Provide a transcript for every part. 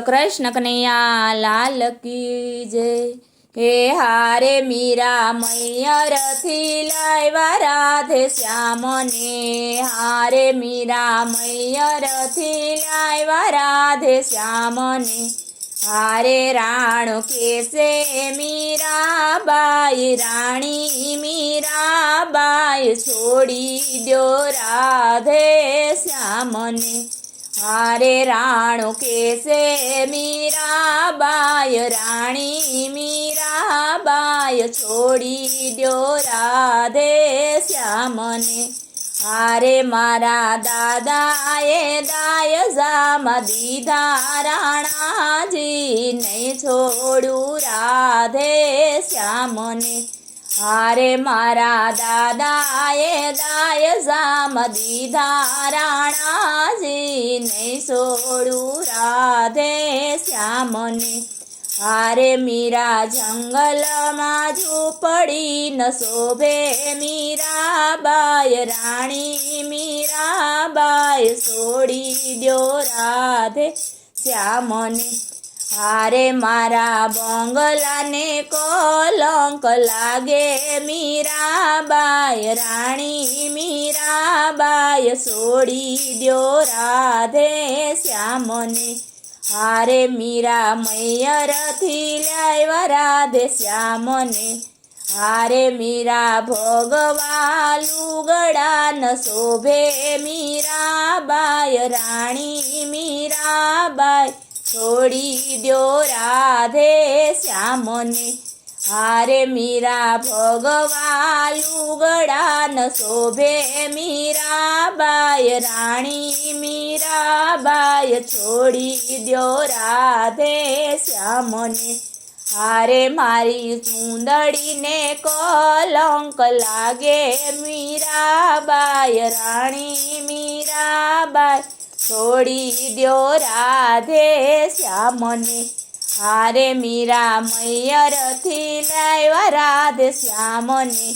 કૃષ્ણ કનૈયા, લાલ કી જય. હે હારે મીરા મૈયરથી લાવ્યા રાધે શ્યામને. હારે મીરા મૈયરથી લાવ્યા રાધે શ્યામને. હારે રાણો કેસે મીરાબાઈ, રાણી મીરાબાઈ, છોડી દો રાધે શ્યામને. હારે રાણો કેસે મીરાબાઈ, રાણી મીરાબાઈ છોડી દો રાધે શ્યામને. હારે મારા દાદાએ દાય જામાં દીધા રાણાજી, નહીં છોડું રાધે શ્યામને. હારે મારા દાદાએ દાય જામાં દીધા રાણાજી નહીં છોડું રાધે શ્યામને. હારે મીરા જંગલમાં ઝૂંપડી ન શોભે મીરાબાય રાણી મીરાબાય છોડી દ્યો રાધે શ્યામને. હારે મારા બંગલાને કલંક લાગે મીરાબાય રાણી મીરાબાય છોડી દ્યો રાધે શ્યામને. હારે મીરા મૈયરથી લાવ્યા રાધે શ્યામને. હારે મીરા ભોગવા લુગડા ન શોભે મીરાબાય રાણી મીરાબાઈ છોડી દ્યો રાધે શ્યામને. હારે મીરા ભગવાન લુગડા ન શોભે મીરાબાય રાણી મીરાબાય છોડી દ્યો રાધે શ્યામને. હારે મારી સુંદડીને કલંક લાગે મીરાબાય રાણી મીરાબાઈ છોડી દ્યો રાધે શ્યામને. હારે મીરા મૈયરથી લાવ્યા રાધે શ્યામને.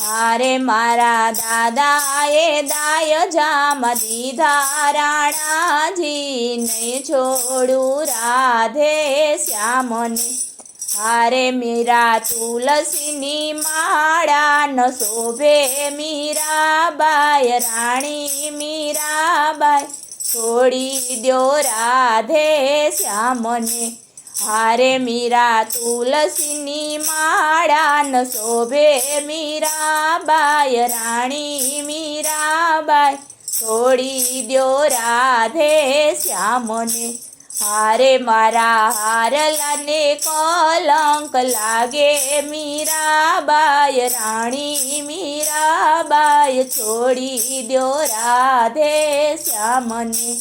હારે મારા દાદાએ દાય જામ દીધા રાણાજી નહીં છોડું રાધે શ્યામને. હારે મીરા તુલસીની માળા ન શોભે મીરાબાઈ, રાણી મીરાબાઈ. છોડી દ્યો રાધે શ્યામને. હારે મીરા તુલસીની માળા ન શોભે મીરાબાય રાણી મીરાબાય છોડી દ્યો રાધે શ્યામને. હારે મારા હારલાને કલંક લાગે મીરાબાય રાણી મીરાબાય છોડી દ્યો રાધે શ્યામને.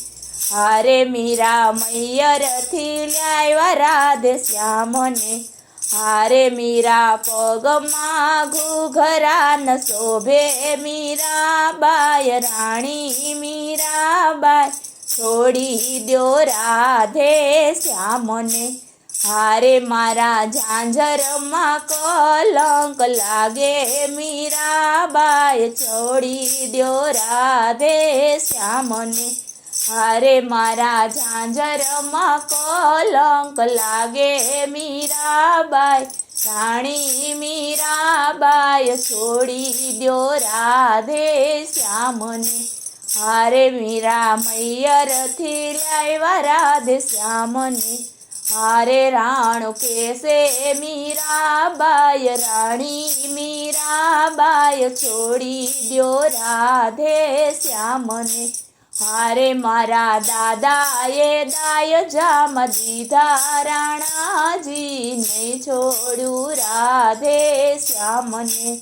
હારે મીરા મૈયરથી લાવ્યા રાધે શ્યામને. હારે મીરા પગમાં ઘૂઘરા ન શોભે મીરાબાય રાણી મીરાબાઈ છોડી દો રાધે શ્યામને. હારે મારા ઝાંઝરમાં કલંક લાગે મીરાબાઈ. છોડી દો રાધે શ્યામને. હારે મારા ઝાંઝરમાં કલંક લાગે મીરાબાઈ. રાણી મીરાબાઈ, છોડી દો રાધે શ્યામને. હારે મીરા મૈયરથી લાવ્યા રાધે શ્યામને. હારે રાણો કેસે મીરાબાઈ રાણી મીરાબાઈ છોડી દ્યો રાધે શ્યામને. હારે મારા દાદાએ દાય જામ દીધા રાણાજી નહીં છોડું રાધે શ્યામને.